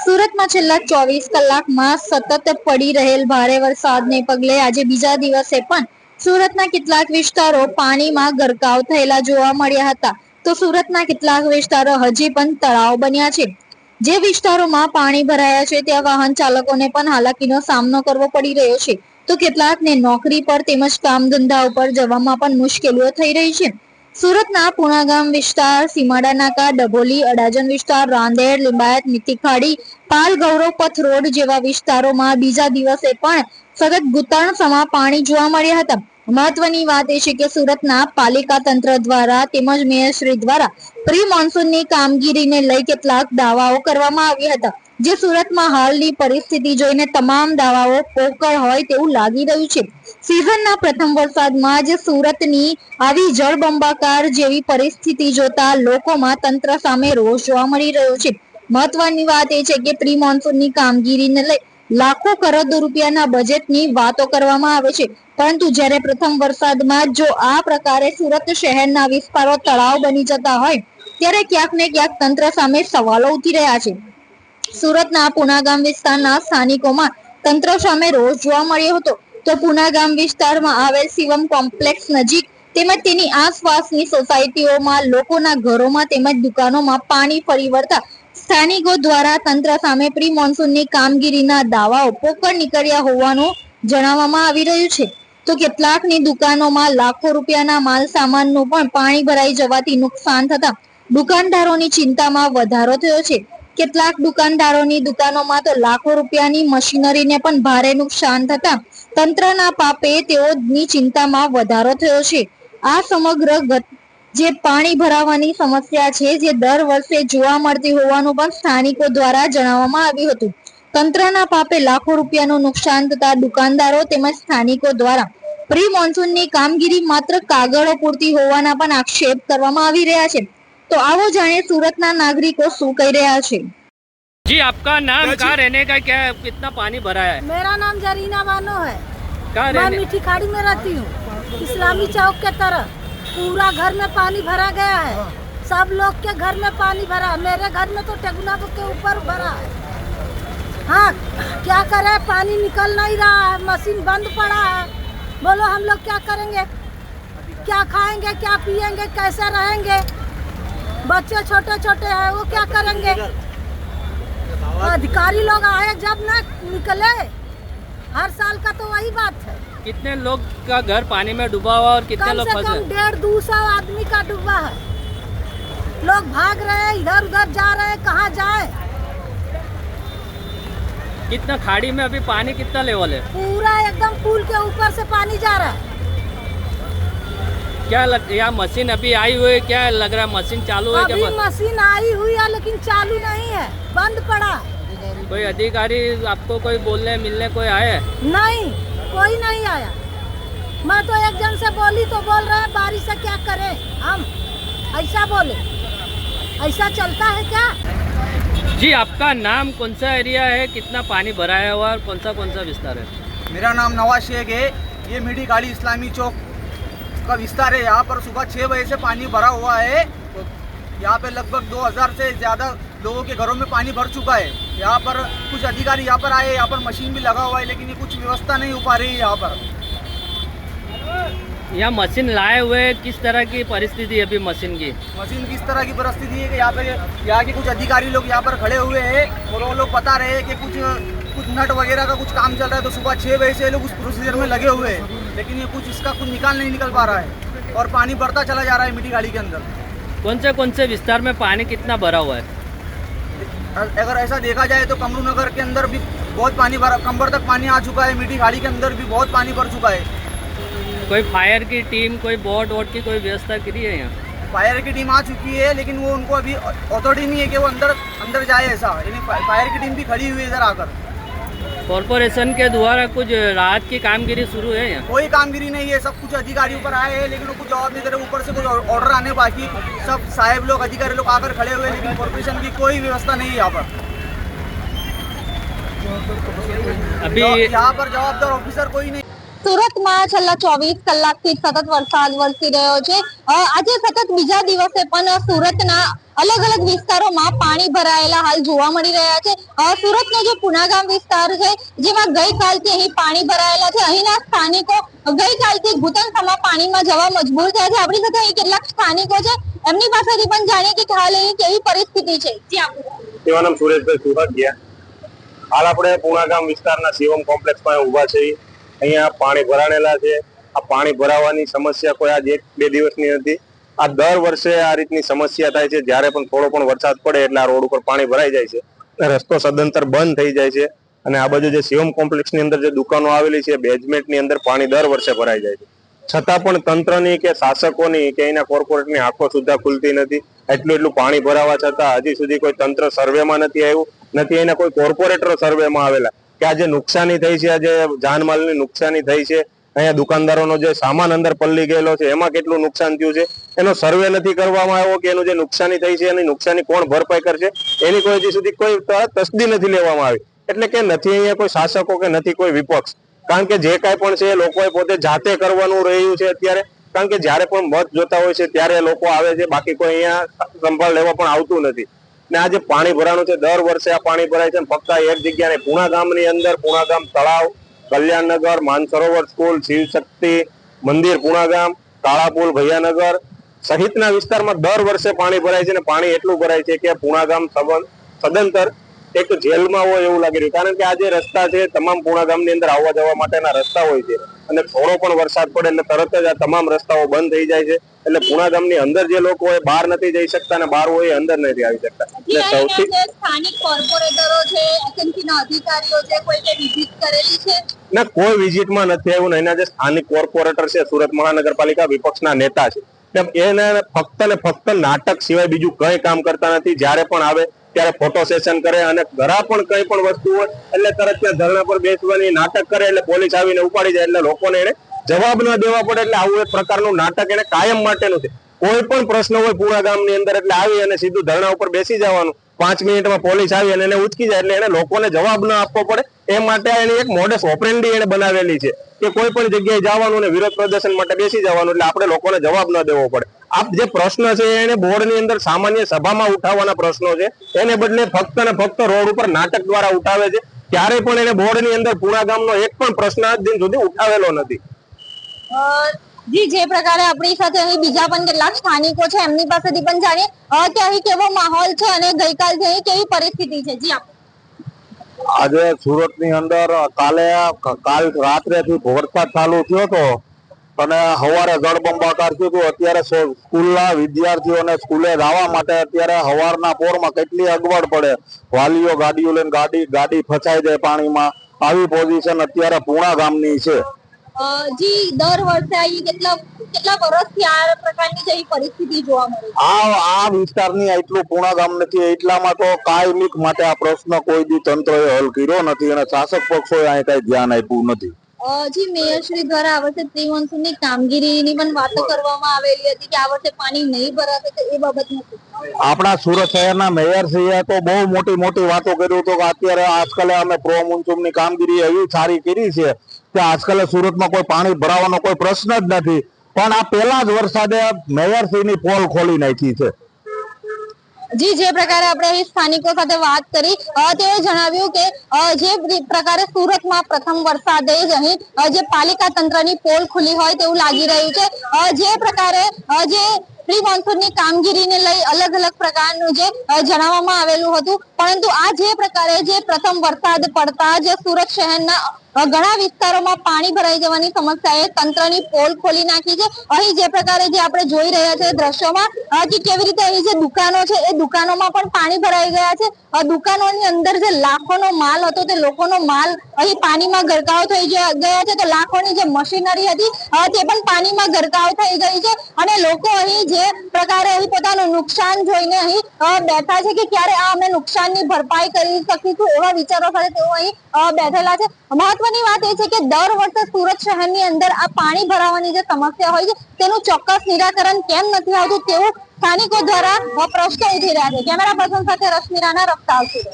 સુરતમાં છેલ્લા ચોવીસ કલાકમાં સતત પડી રહેલ ભારે વરસાદને પગલે આજે બીજા દિવસે પણ સુરતના કેટલાક વિસ્તારો પાણીમાં ગરકાવ થયેલા જોવા મળ્યા હતા. તો સુરતના કેટલાક વિસ્તારો હજી પણ તળાવ બન્યા છે. જે વિસ્તારોમાં પાણી ભરાયા છે, ત્યાં વાહન ચાલકોને પણ હાલાકીનો સામનો કરવો પડી રહ્યો છે. તો કેટલાકને નોકરી પર તેમજ કામ ધંધા ઉપર જવામાં પણ મુશ્કેલીઓ થઈ રહી છે. સુરતના પુણાગામ વિસ્તાર, સીમાડા નાકા, ડભોલી, અડાજણ વિસ્તાર, રાંદેર, લિંબાયત મિત્તીખાડી પાલ ગૌરવ પથ રોડ જેવા વિસ્તારોમાં બીજા દિવસે પણ સતત ઘૂંટણ પાણી જોવા મળ્યા હતા. મહત્વની વાત એ છે કે સુરતના પાલિકા તંત્ર દ્વારા તેમજ મેયરશ્રી દ્વારા પ્રી મોન્સૂનની કામગીરીને લઈ કેટલાક દાવાઓ કરવામાં આવ્યા હતા. જે સુરતમાં હાલની પરિસ્થિતિ જોઈને તમામ દાવાઓ પોકળ હોય તેવું લાગી રહ્યું છે. સિઝનના પ્રથમ વરસાદમાં જ સુરતની આવી જળબંબાકાર જેવી પરિસ્થિતિ જોતા લોકોમાં તંત્ર સામે રોષ જોવા મળી રહ્યો છે. મહત્વની વાત એ છે કે પ્રી મોન્સૂનની કામગીરીને લઈ લાખો કરોડો રૂપિયાના બજેટની વાતો કરવામાં આવે છે. પરંતુ જ્યારે પ્રથમ વરસાદમાં જો આ પ્રકારે સુરત શહેરના વિસ્તારો તળાવ બની જતા હોય, ત્યારે ક્યાંક ને ક્યાંક તંત્ર સામે સવાલો ઉઠી રહ્યા છે. સુરતના પુનાગામ વિસ્તારના સ્થાનિકોમાં તંત્ર સામે રોષ જોવા મળ્યો હતો. તો પુનાગામ વિસ્તારમાં આવેલ શિવમ કોમ્પ્લેક્સ નજીક તેમજ તેની આસપાસની સોસાયટીઓમાં લોકોના ઘરોમાં તેમજ દુકાનોમાં પાણી ફરી વળતા સ્થાનિકો દ્વારા તંત્ર સામે પ્રી મોન્સૂનની કામગીરીના દાવાઓ પોકળ નીકળ્યા હોવાનું જણાવવામાં આવી રહ્યું છે. તો કેટલાકની દુકાનોમાં લાખો રૂપિયાના માલ સામાનનું પણ પાણી ભરાઈ જવાથી નુકસાન થતા દુકાનદારોની ચિંતામાં વધારો થયો છે. કેટલાક દુકાનદારોની દુકાનોમાં તો લાખો રૂપિયાની મશીનરીને પણ ભારે નુકસાન થતા તંત્રના પાપે તેઓની ચિંતામાં વધારો થયો છે. આ સમગ્ર જે પાણી ભરાવાની સમસ્યા છે જે દર વર્ષે જોવા મળતી હોવાનું પણ સ્થાનિકો દ્વારા જણાવવામાં આવ્યું હતું તંત્રના પાપે લાખો રૂપિયાનું નુકસાન થતા દુકાનદારો તેમજ સ્થાનિકો દ્વારા પ્રી મોન્સૂનની કામગીરી માત્ર કાગળો પૂરતી હોવાના પણ આક્ષેપ કરવામાં આવી રહ્યા છે તો આવો જાણીએ સુરતના નાગરિકો શું કહી રહ્યા છે जी आपका नाम कहाँ रहने का क्या है? कितना पानी भरा है मेरा नाम जरीना बानो है कहाँ मैं रहने मीठी खाड़ी में रहती हूँ इस्लामी चौक के तरफ पूरा घर में पानी भरा गया है। सब लोग के घर में पानी भरा है। मेरे घर में तो टेगुना के ऊपर भरा है। हाँ क्या करे? पानी निकल नहीं रहा है। मशीन बंद पड़ा है। बोलो हम लोग क्या करेंगे? क्या खाएँगे? क्या पिएँगे? कैसे रहेंगे? बच्चे छोटे छोटे हैं वो क्या करेंगे? अधिकारी लोग आए जब ना निकले। हर साल का तो वही बात है। कितने लोग का घर पानी में डूबा हुआ और कितने लोग से फंसे? कम डेढ़ दो सौ आदमी का डूबा है। लोग भाग रहे हैं इधर उधर जा रहे हैं कहाँ जाए? कितना खाड़ी में अभी पानी कितना लेवल है? पूरा एकदम पुल के ऊपर से पानी जा रहा है। क्या लग यहाँ मशीन अभी आई हुई है? क्या लग रहा है मशीन चालू है अभी क्या मशीन आई हुई है लेकिन चालू नहीं है बंद पड़ा। कोई अधिकारी आपको कोई बोलने मिलने कोई आए नहीं। कोई नहीं आया। मैं तो एक जन से बोली तो बोल रहे हैं बारिश से क्या करें हम? ऐसा बोले। ऐसा चलता है क्या? जी आपका नाम कौन सा एरिया है? कितना पानी भराया हुआ है और कौन सा कौन सा विस्तार है? मेरा नाम नवाज़ शेख है। ये मीठी गाड़ी इस्लामी चौक का विस्तार है। यहाँ पर सुबह छः बजे से पानी भरा हुआ है। तो यहाँ पे लगभग 2000 से ज़्यादा लोगों के घरों में पानी भर चुका है। यहाँ पर कुछ अधिकारी यहाँ पर आए यहाँ पर मशीन भी लगा हुआ है लेकिन ये कुछ व्यवस्था नहीं हो पा रही है यहाँ पर। यहाँ मशीन लाए हुए किस तरह की परिस्थिति है अभी मशीन की? मशीन किस तरह की परिस्थिति है कि यहाँ पे यहाँ के कुछ अधिकारी लोग यहाँ पर खड़े हुए हैं और वो लोग बता रहे हैं कि कुछ कुछ नट वगैरह का कुछ काम चल रहा है तो सुबह छः बजे से लोग उस प्रोसीजर में लगे हुए हैं लेकिन ये कुछ इसका कुछ निकाल नहीं निकल पा रहा है और पानी बढ़ता चला जा रहा है मिट्टी गाड़ी के अंदर। कौन से कौन से विस्तार में पानी कितना भरा हुआ है? अगर ऐसा देखा जाए तो कमरू नगर के अंदर भी बहुत पानी भरा कंबर तक पानी आ चुका है मिट्टी गाड़ी के अंदर भी बहुत पानी भर चुका है कोई फायर की टीम कोई बोट वोट की कोई व्यवस्था करी है यहाँ फायर की टीम आ चुकी है लेकिन वो उनको अभी अथॉरिटी नहीं है कि वो अंदर अंदर जाए ऐसा यानी फा- फायर की टीम भी खड़ी हुई है इधर आकर कॉरपोरेशन के द्वारा कुछ राहत की कामगिरी शुरू है यहाँ कोई कामगिरी नहीं है सब कुछ अधिकारी ऊपर आए हैं लेकिन वो कुछ जवाब नहीं दे रहे ऊपर से कुछ ऑर्डर आने बाकी सब साहेब लोग अधिकारी लोग आकर खड़े हुए हैं लेकिन कॉर्पोरेशन की कोई व्यवस्था नहीं है यहाँ पर अभी यहाँ पर जवाबदार ऑफिसर कोई नहीं સુરતમાં છેલ્લા ચોવીસ કલાકથી સતત વરસાદ વરસી રહ્યો છે અ, આજે સતત બીજા દિવસે પણ સુરતના અલગ અલગ વિસ્તારોમાં પાણી ભરાયેલા હાલ જોવા મળી રહ્યા છે. સુરતનો જે પુનાગામ વિસ્તાર છે, જેમાં ગઈકાલથી અહીં પાણી ભરાયેલા છે. અહીંના સ્થાનિકો ગઈકાલથી ઘૂંટણસમાં પાણીમાં જવા મજબૂર થયા છે. આપણી સાથે અહીં કેટલાક સ્થાનિકો છે. એમની પાસેથી પણ જાણીએ કે હાલ અહીં કેવી પરિસ્થિતિ છે. તેવા નામ? સુરેશભાઈ સુરતિયા હાલ આપણે પુણાગામ વિસ્તારના શિવમ કોમ્પ્લેક્સમાં ઊભા છીએ. અહીંયા પાણી ભરાણેલા છે. આ પાણી ભરાવાની સમસ્યા કોઈ આજ એક બે દિવસની નથી આ દર વર્ષે આ રીતની સમસ્યા થાય છે. જ્યારે પણ થોડો પણ વરસાદ પડે એટલે આ રોડ ઉપર પાણી ભરાઈ જાય છે. રસ્તો સદંતર બંધ થઈ જાય છે. અને આ બાજુ જે શિવમ કોમ્પ્લેક્સની અંદર જે દુકાનો આવેલી છે બેઝમેન્ટની અંદર પાણી દર વર્ષે ભરાઈ જાય છે. છતાં પણ તંત્રની કે શાસકોની કે એના કોર્પોરેટની આંખો સુધા ખુલતી નથી. એટલું એટલું પાણી ભરાવા છતાં હજી સુધી કોઈ તંત્ર સર્વેમાં નથી આવ્યું. નથી એના કોઈ કોર્પોરેટરો સર્વેમાં આવેલા. કે આ જે નુકસાની થઈ છે, આ જે જાનમાલની નુકસાની થઈ છે અહીંયા દુકાનદારોનો જે સામાન અંદર પલ્લી ગયેલો છે, એમાં કેટલું નુકસાન થયું છે? એનો સર્વે નથી કરવામાં આવ્યો કે એનું જે નુકસાની થઈ છે, એની નુકસાની કોણ ભરપાઈ કરશે? એની કોઈ હજી સુધી કોઈ તસ્દી નથી લેવામાં આવી. એટલે કે નથી અહીંયા કોઈ શાસકો કે નથી કોઈ વિપક્ષ. કારણ કે જે કાંઈ પણ છે એ લોકોએ પોતે જાતે કરવાનું રહ્યું છે અત્યારે. કારણ કે જ્યારે પણ મત જોતા હોય છે, ત્યારે લોકો આવે છે. બાકી કોઈ અહીંયા સંભાળ લેવા પણ આવતું નથી. ને આ જે પાણી ભરાણું છે, દર વર્ષે આ પાણી ભરાય છે ફક્ત એક જગ્યાને પૂણા ગામની અંદર, પૂણા ગામ તળાવ કલ્યાણનગર, માનસરોવર સ્કૂલ, શિવશક્તિ, મંદિર, પુણાગામ, કાળાપુલ, ભૈયાનગર સહિતના વિસ્તારમાં દર વર્ષે પાણી ભરાય છે અને પાણી એટલું ભરાય છે કે પુણા ગામ સદંતર એક જેલમાં હોય એવું લાગી રહ્યું. કારણ કે આ જે રસ્તા છે, તમામ પુણા ગામની અંદર આવવા જવા માટેના રસ્તા હોય છે. અને થોડો પણ વરસાદ પડે એટલે તરત જ આ તમામ રસ્તાઓ બંધ થઈ જાય છે. એટલે પુણા ગામની અંદર જે લોકો હોય બહાર નથી જઈ શકતા અને બહાર હોય અંદર નથી આવી શકતા. એટલે સૌથી સ્થાનિક કોર્પોરેટરો છે અધિકારીઓ છે કોઈ કે વિઝિટ કરેલી છે? ના કોઈ વિઝિટમાં નથી આવ્યું એના જે સ્થાનિક કોર્પોરેટર છે સુરત મહાનગરપાલિકા વિપક્ષના નેતા છે. એને ફક્ત ને ફક્ત નાટક સિવાય બીજું કઈ કામ કરતા નથી. જ્યારે પણ આવે ત્યારે ફોટો સેશન કરે અને ઘરા પણ કઈ પણ વસ્તુ હોય, એટલે તરત ત્યાં ધરણા પર બેસવાની નાટક કરે એટલે પોલીસ આવીને ઉપાડી જાય એટલે લોકોને એને જવાબ ન દેવા પડે એટલે આવું એક પ્રકારનું નાટક એને કાયમ માટેનું છે. કોઈ પણ પ્રશ્ન હોય પૂરા ગામની અંદર એટલે આવી અને સીધું ધરણા ઉપર બેસી જવાનું. પાંચ મિનિટમાં પોલીસ આવી અને એને ઉચકી જાય એટલે એને લોકોને જવાબ ન આપવો પડે. એ માટે એની એક મોડેસ ઓપરેન્ડી એને બનાવેલી છે કે કોઈ પણ જગ્યાએ જવાનું અને વિરોધ પ્રદર્શન માટે બેસી જવાનું એટલે આપણે લોકોને જવાબ ન દેવો પડે. આ જે પ્રશ્ન છે એને બોર્ડની અંદર સામાન્ય સભામાં ઉઠાવવાના પ્રશ્નો છે. એને બદલે ફક્ત ને ફક્ત રોડ ઉપર નાટક દ્વારા ઉઠાવે છે. ત્યારે પણ એને બોર્ડની અંદર પૂરા ગામનો એક પણ પ્રશ્ન આજ દિન સુધી ઉઠાવેલો નથી. જી જે પ્રકારે આપણી સાથે અહીં બીજા પણ કેટલાક સ્થાનિકો છે એમની પાસેથી પણ જાણીએ. કે અહીં કેવો માહોલ છે અને ગઈકાલથી અહીં કેવી પરિસ્થિતિ છે? જી આજે સુરતની અંદર કાલે કાલ રાત્રે થી વરસાદ ચાલુ થયો હતો. અને સવારે જળબંબાકાર થયું હતું. અત્યારે સ્કૂલના વિદ્યાર્થીઓને સ્કૂલે જવા માટે અત્યારે સવારના પોરમાં કેટલી અગવડ પડે. વાલીઓ ગાડીઓ લઈને ગાડી ગાડી ફસાઈ જાય પાણીમાં. આવી પોઝિશન અત્યારે પૂણા ગામની છે. જી દર વર્ષે અહીં કેટલા કેટલા વર્ષથી આ પ્રકારની જેવી પરિસ્થિતિ જોવા મળે છે? આ આ વિસ્તારની એટલું પૂણા ગામ નથી. એટલામાં તો કાયમિક માટે આ પ્રશ્ન કોઈ બી તંત્રએ હલ કર્યો નથી અને શાસક પક્ષોએ અહીં કઈ ધ્યાન આપ્યું નથી. જી મેયરશ્રી દ્વારા આ વર્ષે પ્રી મોન્સૂનની કામગીરીની પણ વાતો કરવામાં આવેલી હતી કે આ વર્ષે પાણી નહીં ભરાશે તો એ બાબત આપણા સુરત શહેરના મેયર શ્રીએ તો બહુ મોટી મોટી વાતો કર્યું હતું કે અત્યારે આજકાલે અમે પ્રો ની કામગીરી એવી સારી કરી છે કે આજકાલે સુરતમાં કોઈ પાણી ભરાવાનો કોઈ પ્રશ્ન જ નથી. પણ આ પહેલા જ વરસાદે મેયર શ્રીની પોલ ખોલી નાખી છે. જી, જે પ્રકારે આપણે સ્થાનિકો સાથે વાત કરી તેઓ જણાવ્યું કે જે પ્રકારે સુરતમાં પ્રથમ વરસાદે જ અહીં જે પાલિકા તંત્રની પોલ ખુલી હોય તેવું લાગી રહ્યું છે. જે પ્રકારે જે પ્રી મોન્સૂનની કામગીરીને લઈ અલગ અલગ પ્રકારનું જે જણાવવામાં આવેલું હતું. પરંતુ આ જે પ્રકારે જે પ્રથમ વરસાદ પડતા જ સુરત શહેરના ઘણા વિસ્તારોમાં પાણી ભરાઈ જવાની સમસ્યાએ તંત્રની પોલ ખોલી નાખી છે. અહીં જે પ્રકારે જે આપણે જોઈ રહ્યા છે દ્રશ્યોમાં કે કેવી રીતે અહીં જે દુકાનો છે, એ દુકાનોમાં પણ પાણી ભરાઈ ગયા છે. દુકાનોની અંદર જે લાખોનો માલ હતો, તે લોકોનો માલ અહીં પાણીમાં ગરકાવ થઈ ગયા છે. તો લાખોની જે મશીનરી હતી તે પણ પાણીમાં ગરકાવ થઈ ગઈ છે. અને લોકો અહીં જે પ્રકારે અહીં પોતાનું નુકસાન જોઈને અહીં બેઠા છે કે ક્યારે આ અમે નુકસાનની ભરપાઈ કરી શકીશું એવા વિચારો સાથે તેઓ અહીં બેઠેલા છે. મહત્વની વાત એ છે કે દર વર્ષે સુરત શહેરની અંદર આ પાણી ભરાવાની જે સમસ્યા હોય છે, તેનું ચોક્કસ નિરાકરણ કેમ નથી આવતું તેવું સ્થાનિકો દ્વારા પ્રશ્ન ઉઠી રહ્યા છે. કેમેરા પર્સન સાથે રશ્મિરાના રફતા સુરત.